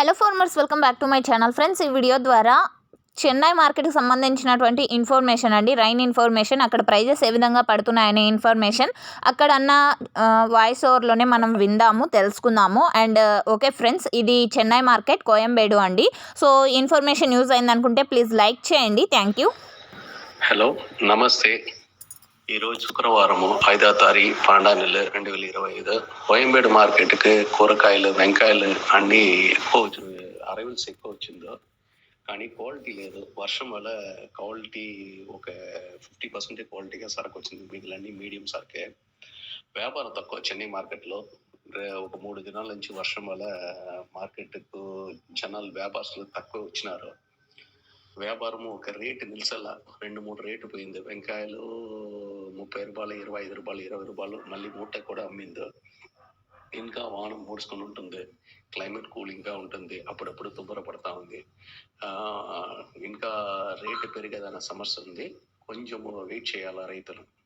Hello farmers welcome back to my channel friends ఈ video ద్వారా చెన్నై మార్కెట్కి సంబంధించినటువంటి ఇన్ఫర్మేషన్ అండి రైన్ ఇన్ఫర్మేషన్ అక్కడ ప్రైజెస్ ఏ విధంగా పడుతున్నాయనే ఇన్ఫర్మేషన్ అక్కడ అన్న వాయిస్ ఓవర్లోనే మనం విందాము తెలుసుకుందాము. అండ్ ఓకే ఫ్రెండ్స్ ఇది చెన్నై మార్కెట్ కోయంబేడు అండి. సో ఇన్ఫర్మేషన్ యూజ్ అయిందనుకుంటే ప్లీజ్ లైక్ చేయండి. థ్యాంక్ యూ హలో నమస్తే. ఈరోజు శుక్రవారము ఐదో తారీఖు పాండా నెల రెండు వేల ఇరవై ఐదు. కోయంబేడు మార్కెట్కి కూరగాయలు వెంకాయలు అన్నీ ఎక్కువ వచ్చింది అరైవల్స్ ఎక్కువ వచ్చిందో. కానీ క్వాలిటీ లేదు. వర్షం వల్ల క్వాలిటీ ఒక ఫిఫ్టీ పర్సెంట్ క్వాలిటీగా సరుకు వచ్చింది. మిగిలిన మీడియం సరుకే. వ్యాపారం తక్కువ చెన్నై మార్కెట్లో. ఒక మూడు దినాల నుంచి వర్షం వల్ల మార్కెట్కు జనాలు వ్యాపారస్తులు తక్కువ వచ్చినారు. వ్యాపారము ఒక రేటు నిలిచేలా రెండు మూడు రేటు పోయింది. వెంకాయలు ముప్పై రూపాయలు ఇరవై ఐదు రూపాయలు ఇరవై రూపాయలు మళ్ళీ మూట కూడా అమ్మింది. ఇంకా వానం మూడుసుకొని ఉంటుంది. క్లైమేట్ కూలింగ్గా ఉంటుంది. అప్పుడప్పుడు తుబ్బర పడతా ఉంది. ఇంకా రేటు పెరిగేదన్న సమస్య ఉంది. కొంచెం వెయిట్ చేయాలా రైతులు?